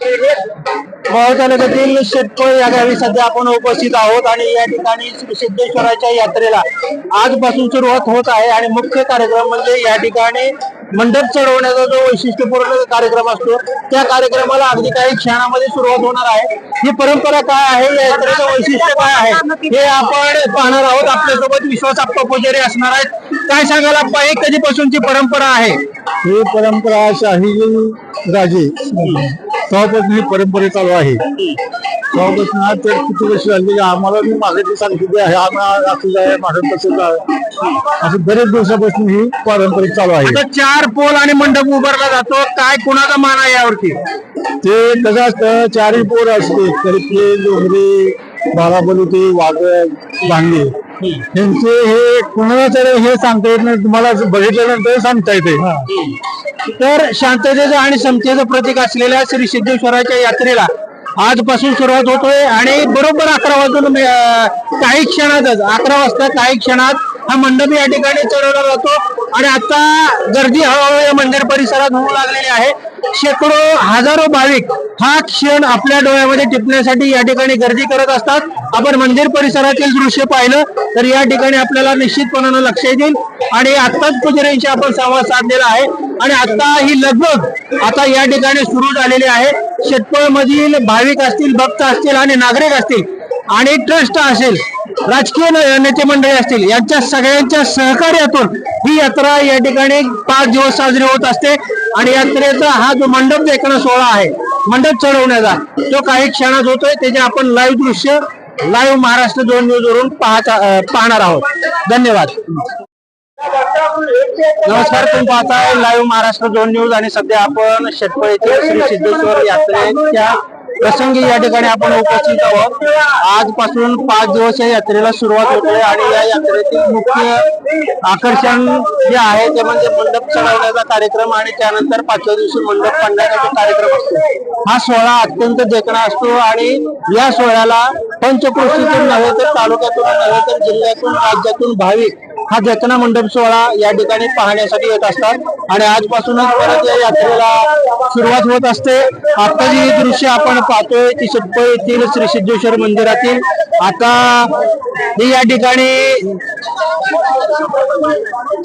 मोहोळ तालुक्यातील शेतकरी या गावी सध्या आपण उपस्थित आहोत आणि या ठिकाणी श्री सिद्धेश्वराच्या यात्रेला आजपासून सुरुवात होत आहे आणि मुख्य कार्यक्रम म्हणजे या ठिकाणी मंडप चढवण्याचा जो वैशिष्ट्यपूर्ण कार्यक्रम असतो त्या कार्यक्रमाला अगदी काही क्षणामध्ये सुरुवात होणार आहे. ही परंपरा काय आहे? या यात्रेचं वैशिष्ट्य काय आहे? हे आपण पाहणार आहोत. आपल्यासोबत विश्वास आप्पा पुजारी असणार आहेत. काय सांगाल आप्पा? ही कधीपासूनची परंपरा आहे? ही परंपरा शाही राजे. तेव्हापासून ही परंपरा चालू आहे. तेव्हापासून आज तर किती वर्ष झाली की आम्हाला मी मागे सांगितले आहे. आम्हाला असं आहे मागे तसंच आहे असं बरेच दिवसापासून ही परंपरा चालू आहे. चार पोल आणि मंडप उभारला जातो. काय कुणाचा मान आहे यावरती? ते कसं असतं चारही पोर असते करके डोंगरे बाराबलुते वाघ भांडे यांचे हे कुणाला हे सांगता येत नाही तुम्हाला बघितल्यानंतर सांगता येते. तर शांततेचं आणि समतेचं प्रतीक असलेल्या श्री सिद्धेश्वराच्या यात्रेला आजपासून सुरुवात होतोय आणि बरोबर अकरा वाजून काही क्षणातच अकरा वाजता काही क्षणात हा मंडप या ठिकाणी चढवला जातो. आणि आता गर्दी हळूहळू या मंदिर परिसरात होऊ लागलेली आहे. शेकडो हजारो भाविक हा क्षण आपल्या डोळ्यामध्ये टिपण्यासाठी या ठिकाणी गर्दी करत असतात. आपण मंदिर परिसरातील दृश्य पाहिलं तर या ठिकाणी आपल्याला निश्चितपणानं लक्ष येईल आणि आत्ताच पुजाऱ्यांशी आपण संवाद साधलेला आहे. आणि आता ही लगबग आता या ठिकाणी सुरू झालेली आहे. शेतपळ मधील भाविक असतील भक्त असतील आणि नागरिक असतील आणि ट्रस्ट असेल राजकीय नेते मंडळी असतील यांच्या सगळ्यांच्या सहकार्यातून ही यात्रा या ठिकाणी पाच दिवस साजरी होत असते. आणि यात्रेचा हा जो मंडप देखणं सोहळा आहे मंडप चढवण्याचा तो काही क्षणात होतोय. त्याचे आपण लाईव्ह दृश्य लाईव्ह महाराष्ट्र दोन न्यूज वरून पाहता पाहणार आहोत. धन्यवाद. नमस्कार तुम्ही पाहताय लाईव्ह महाराष्ट्र दोन न्यूज आणि सध्या आपण शेतपळ श्री सिद्धेश्वर यात्रेच्या प्रसंगी या ठिकाणी आपण उपस्थित आहोत. आजपासून पाच दिवस या यात्रेला सुरुवात होते आणि या यात्रेतील मुख्य आकर्षण जे आहे ते म्हणजे मंडप चढवण्याचा कार्यक्रम आणि त्यानंतर पाचव्या दिवशी मंडप पाडण्याचा जो कार्यक्रम असतो हा सोहळा अत्यंत देखणा असतो आणि या सोहळ्याला पंचकृषीतून नव्हे तर तालुक्यातून नव्हे तर जिल्ह्यातून राज्यातून भाविक हा देखना मंडप सोहळा या ठिकाणी पाहण्यासाठी येत असतात. आणि आजपासूनच परत या यात्रेला सुरुवात होत असते. आता जी दृश्य आपण पाहतोय ती सुप्प येथील श्री सिद्धेश्वर मंदिरातील. आता ही या ठिकाणी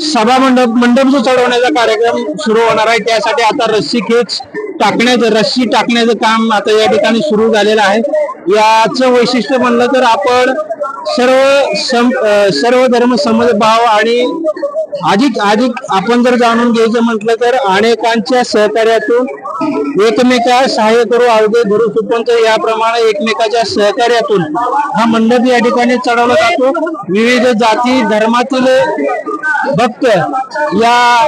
सभा मंडप मंडप जो चढवण्याचा कार्यक्रम सुरू होणार आहे. त्यासाठी आता रस्सी खेच टाकण्याचं रस्सी टाकण्याचं काम आता या ठिकाणी सुरू झालेलं आहे. याचं वैशिष्ट्य म्हणलं तर आपण सर्व सम सर्व धर्म समभाव आणि अधिक अधिक आपण जर जाणून घ्यायचं म्हटलं तर अनेकांच्या सहकार्यातून एकमेका सहाय्य करू अवघे गुरु सुपंत याप्रमाणे एकमेकाच्या सहकार्यातून हा मंडप या ठिकाणी चढवला जातो. विविध जाती धर्मातील भक्त या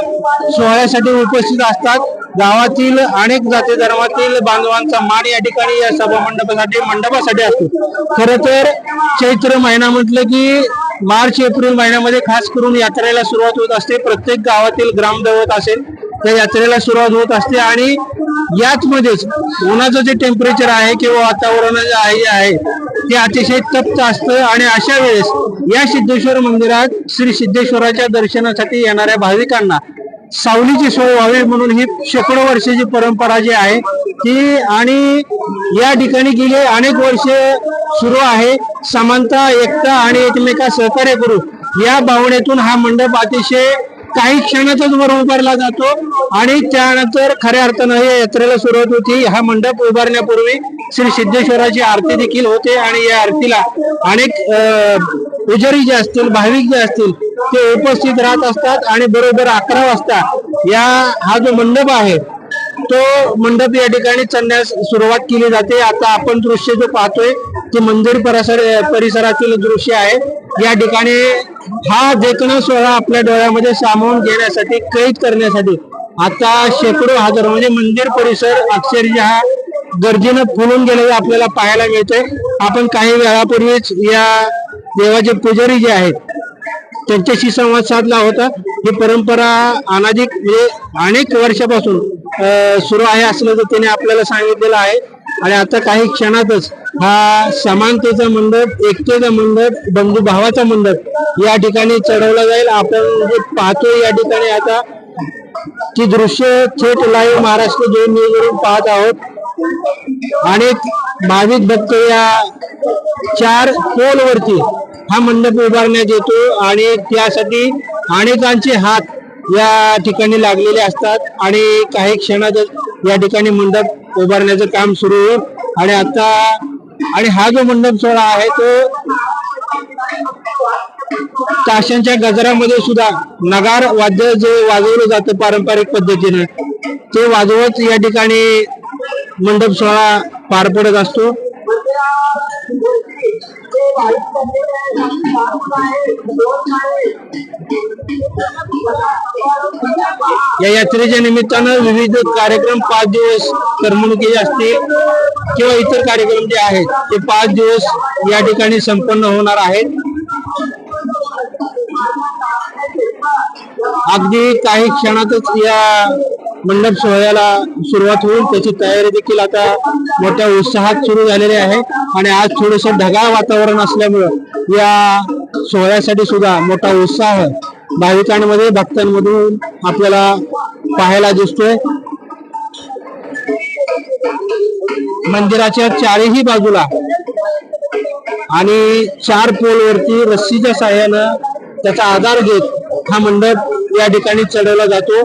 सोहळ्यासाठी उपस्थित असतात. गावातील अनेक जाती धर्मातील बांधवांचा मान या ठिकाणी या सभा मंडपासाठी मंडपासाठी असतो. खर तर चैत्र महिना म्हटलं की मार्च एप्रिल महिन्यामध्ये खास करून यात्रेला सुरुवात होत असते. प्रत्येक गावातील ग्रामदैवत असेल त्या यात्रेला सुरुवात होत असते आणि याच मध्येच उन्हाचं जे टेम्परेचर आहे किंवा वातावरण जे आहे हे ते अतिशय तप्त असतं आणि अशा वेळेस या सिद्धेश्वर मंदिरात श्री सिद्धेश्वराच्या दर्शनासाठी येणाऱ्या भाविकांना सावलीची सोय व्हावी म्हणून ही शेकडो वर्षाची परंपरा जी आहे ती आणि या ठिकाणी गेले अनेक वर्ष सुरू आहे. समानता एकता आणि एकमेका सहकार्य करू. या भावनेतून हा मंडप अतिशय काही क्षणातच वर उभारला जातो आणि त्यानंतर खऱ्या अर्थानं या यात्रेला सुरुवात होती. हा मंडप उभारण्यापूर्वी श्री सिद्धेश्वराची आरती देखील होते आणि या आरतीला अनेक पुजारी जे असतील भाविक जे असतील ते उपस्थित राहत असतात आणि बरोबर अकरा वाजता या हा जो मंडप आहे तो मंडप या ठिकाणी चढण्यास सुरुवात केली जाते. आता आपण दृश्य जे पाहतोय ते मंदिर परिसर परिसरातील दृश्य आहे. या ठिकाणी हा देखणा सोहळा आपल्या डोळ्यामध्ये सामावून घेण्यासाठी कैद करण्यासाठी. आता शेकडो हजार म्हणजे मंदिर परिसर अक्षरशः गर्दीनं फुलून गेलेलं आपल्याला पाहायला मिळतंय. आपण काही वेळापूर्वीच या देवाचे पुजारी जे आहेत त्यांच्याशी संवाद साधला होता. ही परंपरा अनाधिक म्हणजे अनेक वर्षापासून सुरू आहे असल्याचं त्याने आपल्याला सांगितलेलं आहे. आणि आता काही क्षणातच हा समानतेचा मंडप एकतेचा मंडप बंधू भावाचा मंडप या ठिकाणी चढवला जाईल. आपण जे पाहतो या ठिकाणी आता ती दृश्य थेट लाईव्ह महाराष्ट्र दोन न्यूजवरून पाहत आहोत. अनेक भाविक भक्त या चार पोलवरती हा मंडप उभारण्यात येतो आणि त्यासाठी अनेकांचे हात या ठिकाणी लागलेले असतात आणि काही क्षणात या ठिकाणी मंडप उभारण्याचं काम सुरू होईल. आणि आता आणि हा जो मंडप सोहळा आहे तो ताशांच्या गजरामध्ये सुद्धा नगार वाद्य जे वाजवलं जातं पारंपरिक पद्धतीनं ते वाजवत या ठिकाणी मंडप सोहळा पार पडत असतो. या यात्रेच्या निमित्तानं विविध कार्यक्रम पाच दिवस करमणुकी असतील किंवा इतर कार्यक्रम जे आहेत ते पाच दिवस या ठिकाणी संपन्न होणार आहेत. अगदी काही क्षणातच या मंडप सोहळ्याला सुरुवात होईल त्याची तयारी देखील आता मोठ्या उत्साहात सुरू झालेली आहे. आणि आज थोडस ढगाळ वातावरण असल्यामुळं या सोहळ्यासाठी सुद्धा मोठा उत्साह भाविकांमध्ये भक्तांमधून आपल्याला पाहायला दिसतोय. मंदिराच्या चारही बाजूला आणि चार पोलवरती रस्सीच्या साह्यानं त्याचा आधार घेत हा मंडप या ठिकाणी चढवला जातो.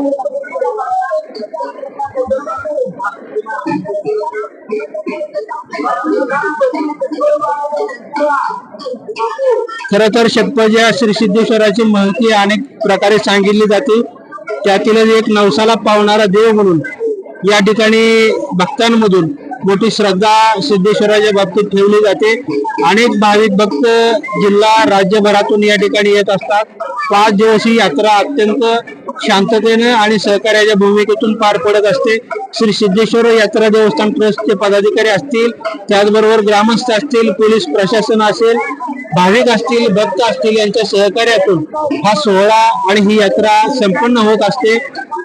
खर तर षटपजा श्री सिद्धेश्वराची महती अनेक प्रकारे सांगितली जाते. त्यातीलच एक नवसाला पावणारा देव म्हणून या ठिकाणी भक्तांमधून मोठी श्रद्धा सिद्धेश्वराच्या बाबतीत ठेवली जाते. अनेक भाविक भक्त जिल्हा राज्यभरातून या ठिकाणी येत असतात. पाच दिवस ही यात्रा अत्यंत शांततेने आणि सहकार्याच्या भूमिकेतून पार पडत असते. श्री सिद्धेश्वर यात्रा देवस्थान ट्रस्टचे पदाधिकारी असतील त्याचबरोबर ग्रामस्थ असतील पोलीस प्रशासन असेल भाविक असतील भक्त असतील यांच्या सहकार्यातून हा सोहळा आणि ही यात्रा संपन्न होत असते.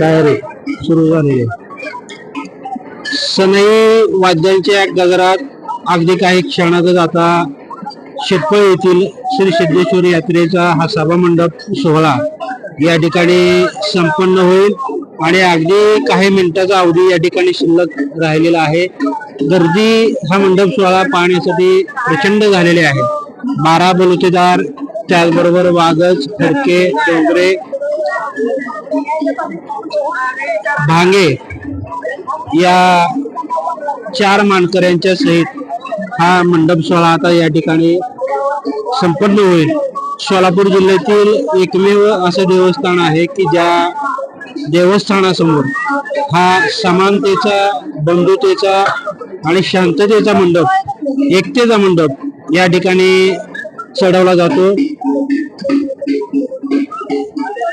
तयारी सुरू झाली सनई वाद्यांच्या गजरात अगदी काही क्षणातच आता शेतपळ येथील श्री सिद्धेश्वर यात्रेचा हा सभा मंडप सोहळा या ठिकाणी संपन्न होईल आणि अगदी काही मिनिटाचा अवधी या ठिकाणी शिल्लक राहिलेला आहे. गर्दी हा मंडप सोहळा पाहण्यासाठी प्रचंड झालेले आहे. बारा बलुतेदार त्याचबरोबर वागज फडके डोंगरे भांगे या चार मानकऱ्यांच्या सहित हा मंडप सोहळा आता या ठिकाणी संपन्न होईल. सोलापूर जिल्ह्यातील एकमेव असं देवस्थान आहे की ज्या देवस्थानासमोर हा समानतेचा बंधुतेचा आणि शांततेचा मंडप एकतेचा मंडप या ठिकाणी चढवला जातो.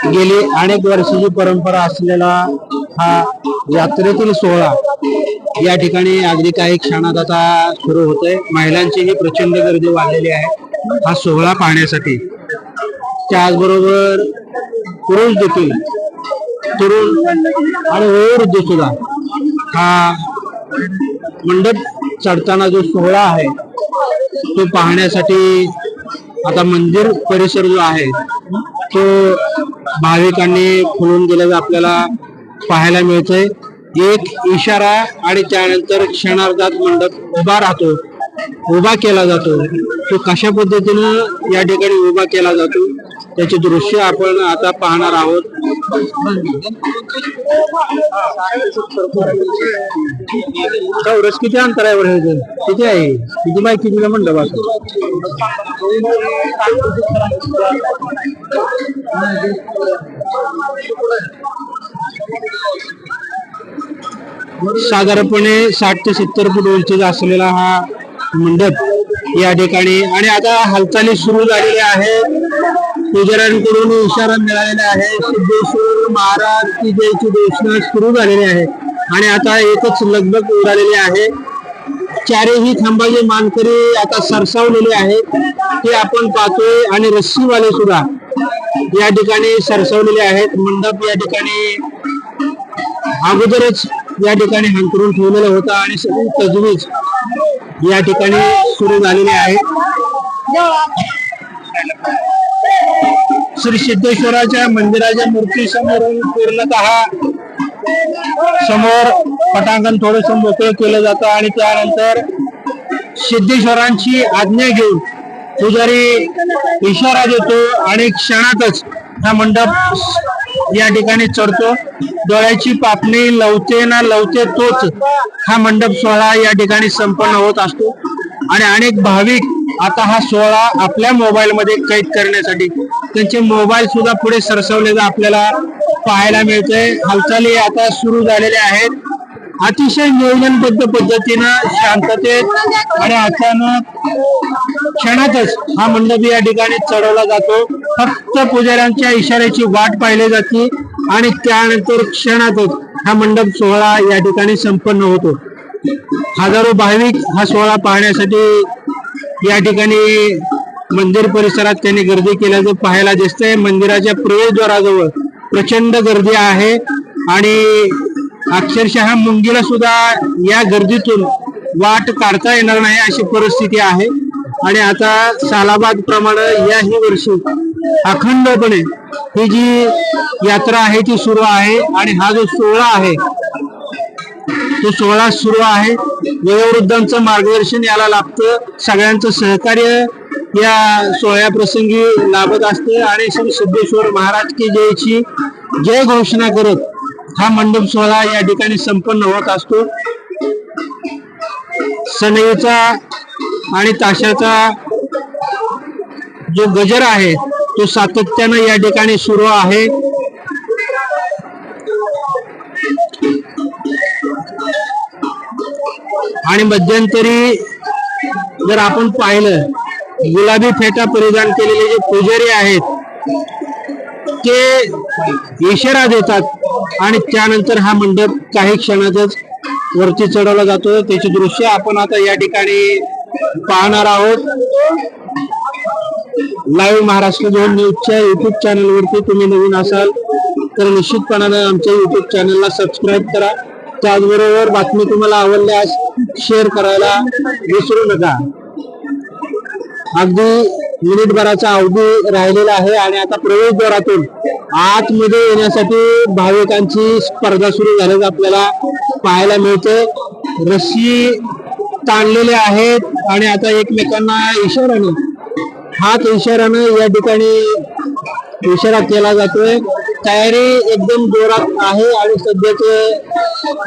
गेली अनेक वर्षाची परंपरा असलेला हा यात्रेतील सोहळा या ठिकाणी अगदी काही क्षणात आता सुरू होतोय. महिलांचीही प्रचंड गर्दी वाढलेली आहे. हा सोहळा पाहण्यासाठी. त्याचबरोबर पुरुष देखील तरुण आणि वयोवृद्ध सुद्धा हा मंडप चढताना जो सोहळा आहे तो पाहण्यासाठी आता मंदिर परिसर जो आहे तो भाविकांनी खुलून गेल्याचं आपल्याला पाहायला मिळतंय. एक इशारा आणि त्यानंतर क्षणार्धात मंडप उभा राहतो उभा केला जातो. तो कशा पद्धतीनं या ठिकाणी उभा केला जातो त्याचे दृश्य आपण आता पाहणार आहोत. चौरस किती अंतरावर आहे इथं? किती आहे? किती माहिती तुला म्हणलं बा साधारणपणे साठ ते सत्तर फूट उंचीचा असलेला हा मंडप या ठिकाणी. आणि आता हालचाली सुरू झालेली आहे पुजाऱ्यांकडून इशारा मिळालेला आहे. सिद्धेश्वर महाराज की जयची घोषणा सुरू झालेली आहे. आणि आता एकच लगबग उडालेली आहे. चारही थांबाचे मानकरी आता सरसावलेले आहेत. ते आपण पाहतोय आणि रस्सीवाले सुद्धा या ठिकाणी सरसावलेले आहेत. मंडप या ठिकाणी अगोदरच या ठिकाणी हंकरून ठेवलेला होता आणि सगळी तजवीज या ठिकाणी सुरू झालेली आहे. श्री सिद्धेश्वराच्या मंदिराच्या मूर्ती समोरून पूर्णतः समोर पटांगण थोडस मोकळं केलं जातं आणि त्यानंतर सिद्धेश्वरांची आज्ञा घेऊन पुजारी इशारा देतो आणि क्षणातच हा मंडप या ठिकाणी चढतो. डोळ्याची पापणी लवते ना लवते तोच हा मंडप सोहळा या ठिकाणी संपन्न होत असतो. आणि अनेक भाविक आता हा सोहळा आपल्या मोबाईलमध्ये कैद करण्यासाठी त्यांचे मोबाईल सुद्धा पुढे सरसवलेलं आपल्याला पाहायला मिळतंय. हालचाली आता सुरू झालेल्या आहेत. अतिशय नियोजनबद्ध पद्धतीनं शांततेत आणि अचानक क्षणातच हा मंडप या ठिकाणी चढवला जातो. फक्त पुजाऱ्यांच्या इशाऱ्याची वाट पाहिली जाते आणि त्यानंतर क्षणातच हा मंडप सोहळा या ठिकाणी संपन्न होतो. हजारो भाविक हा सोहळा पाहण्यासाठी या ठिकाणी मंदिर परिसरात त्यांनी गर्दी केल्याचं पाहायला दिसतंय. मंदिराच्या प्रवेशद्वाराजवळ प्रचंड गर्दी आहे आणि अक्षरशः मुंगीला सुद्धा या गर्दीतून वाट काढता येणार नाही अशी परिस्थिती आहे. आणि आता सालाबाद प्रमाणे याही वर्षी अखंडपणे ही जी यात्रा आहे ती सुरू आहे आणि हा जो सोहळा आहे तो सोहळा सुरू आहे. वयोवृद्धांचं मार्गदर्शन याला लाभतं सगळ्यांचं सहकार्य या सोहळ्या प्रसंगी लाभत असते आणि श्री सिद्धेश्वर महाराज की जयची जय घोषणा करत हा मंडप सोहळा या ठिकाणी संपन्न होत असतो. सनईचा आणि ताशाचा जो गजर आहे तो सातत्यानं या ठिकाणी सुरू आहे. आणि मध्यंतरी जर आपण पाहिलं गुलाबी फेटा परिधान केलेले जे पुजारी आहेत ते इशारा देतात आणि त्यानंतर हा मंडप काही क्षणातच वरती चढवला जातो. त्याचे दृश्य आपण आता या ठिकाणी पाहणार आहोत. लाईव्ह महाराष्ट्र दोन न्यूजच्या युट्यूब चॅनलवरती तुम्ही नवीन असाल तर निश्चितपणाने आमच्या युट्यूब चॅनलला सबस्क्राईब करा. त्याचबरोबर बातमी तुम्हाला आवडल्यास शेअर करायला विसरू नका. अगदी मिनिटभराचा अवधी राहिलेला आहे आणि आता प्रवेशद्वारातून आतमध्ये येण्यासाठी भाविकांची स्पर्धा सुरू झाल्याचं आपल्याला पाहायला मिळते रस्सी ताणलेले आहेत आणि आता एकमेकांना इशाराने हात इशारानं या ठिकाणी इशारा केला जातोय. तयारी एकदम जोरात आहे आणि सध्याचे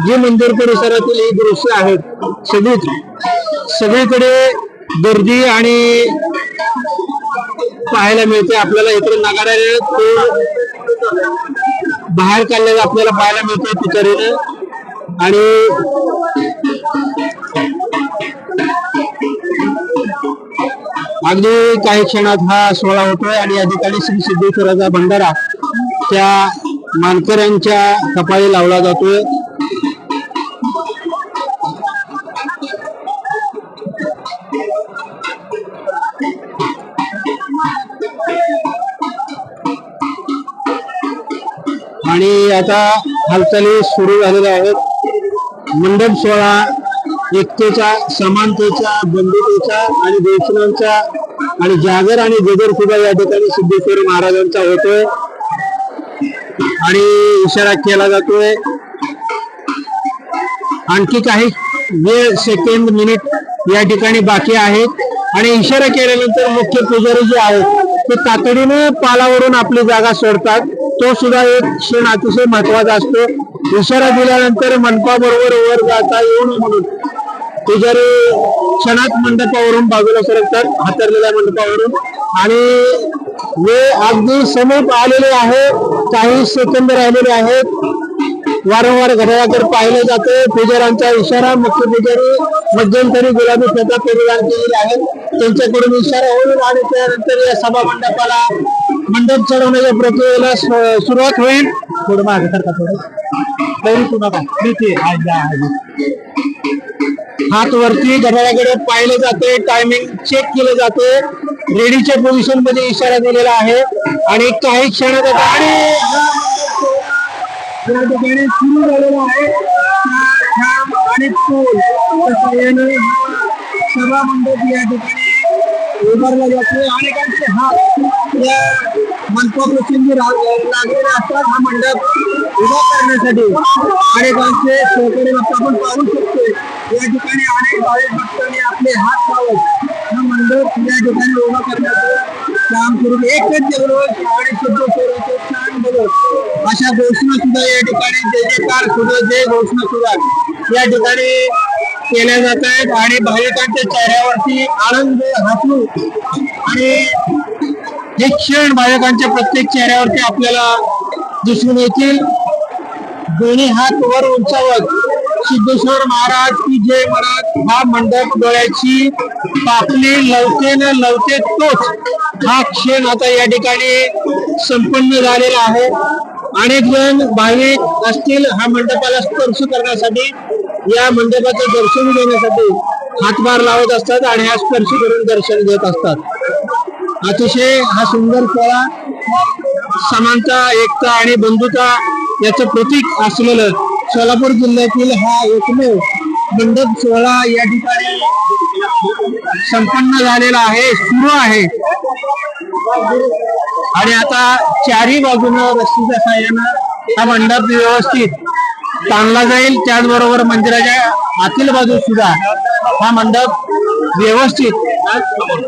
जे मंदिर परिसरातील ही दृश्य आहेत सगळीच सगळीकडे गर्दी आणि पाहायला मिळते. आपल्याला इकडे नगाऱ्याने तो बाहेर काढलेलं आपल्याला पाहायला मिळते पिचरीने आणि अगदी काही क्षणात हा सोहळा होतोय आणि या ठिकाणी श्री सिद्धेश्वराचा भंडारा त्या मानकऱ्यांच्या कपाळी लावला जातोय. आणि आता हालचाली सुरू झालेल्या आहेत. मंडप सोहळा एकतेचा समानतेचा बंधुतेचा आणि वैष्णवांचा आणि जागर आणि गजर सुद्धा या ठिकाणी सिद्धेश्वर महाराजांचा होतोय. आणि इशारा केला जातोय. आणखी काही वेळ सेकंद मिनिट या ठिकाणी बाकी आहेत. आणि इशारा केल्यानंतर मुख्य पुजारी जे आहेत ते तातडीने पालावरून आपली जागा सोडतात. तो सुद्धा एक क्षण अतिशय महत्त्वाचा असतो. इशारा दिल्यानंतर मनपाबरोबर वर जाता येऊ नये म्हणून. पुजारी क्षणात मंडपावरून बाजूला सरकतात हातरलेल्या मंडपावरून. आणि वेळ अगदी समीप आलेले आहे काही सेकंद राहिलेले आहेत. वारंवार घड्याळाकडे पाहिले जाते. पुजाऱ्यांचा इशारा मुख्य पुजारी मध्यंतरी गुलाबी फेटा परिधान केलेले आहेत. त्यांच्याकडून इशारा होईल आणि त्यानंतर या सभा मंडपाला मंडप चढवण्याच्या प्रक्रियेला सुरुवात होईल. थोडं मागे सरका थोडं. हात वरती घड्याळाकडे पाहिलं जाते. टायमिंग चेक केलं जाते. रेडीच्या पोझिशनमध्ये इशारा दिलेला आहे. आणि काही क्षणात आणि या ठिकाणी सुरू झालेला आहे. आणि पूल सहाय्याने सभा मंडप या ठिकाणी उभारला जातो. अनेकांचे हात या मंडपाप्रसंगी रा- असतात हा मंडप उभा करण्यासाठी अनेकांचे सहकार्य भक्त आपण पाहू शकतो या ठिकाणी अनेक भाविक भक्तांनी आपले हात लावत हा मंडप या ठिकाणी उभा करण्याचं काम करून एकच जगरोज आणि शुद्ध बघत अशा घोषणा सुद्धा या ठिकाणी जे जे कार सुद्धा जे घोषणा सुद्धा या ठिकाणी केल्या जात आहेत आणि भाविकांच्या चेहऱ्यावरती आनंद हसू आणि हे क्षण भाविकांच्या प्रत्येक चेहऱ्यावरती आपल्याला दिसून येतील. दोन्ही हात वर उंचावत. सिद्धेश्वर महाराज की जय महाराज हा मंडप डोळ्याची पापली लवते न लवते तोच. हा क्षण आता या ठिकाणी संपन्न झालेला आहे. अनेक जण भाविक असतील हा मंडपाला स्पर्श करण्यासाठी या मंडपाचं दर्शन घेण्यासाठी हातभार लावत असतात आणि हा स्पर्श करून दर्शन घेत असतात. अतिशय हा सुंदर खेळा समानता एकता आणि बंधुता याचं प्रतीक असलेलं सोलापूर जिल्ह्यातील हा एकमेव मंडप सोहळा या ठिकाणी संपन्न झालेला आहे सुरू आहे. आणि आता चारही बाजूनं रस्त्याच्या साह्यानं हा मंडप व्यवस्थित ताणला जाईल. त्याचबरोबर मंदिराच्या आतील बाजू सुद्धा हा मंडप व्यवस्थित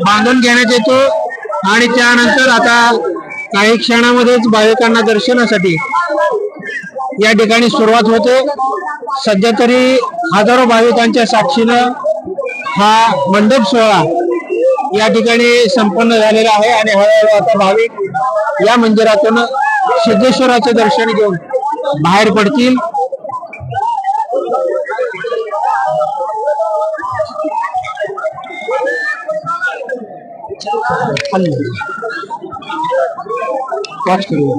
बांधून घेण्यात येतो. आणि त्यानंतर आता काही क्षणामध्येच भाविकांना दर्शनासाठी या ठिकाणी सुरुवात होते. सध्या तरी हजारो भाविकांच्या साक्षीनं हा मंडप सोहळा या ठिकाणी संपन्न झालेला आहे आणि हळूहळू आता भाविक या मंदिरातून सिद्धेश्वराचे दर्शन घेऊन बाहेर पडतील. वाच करूया.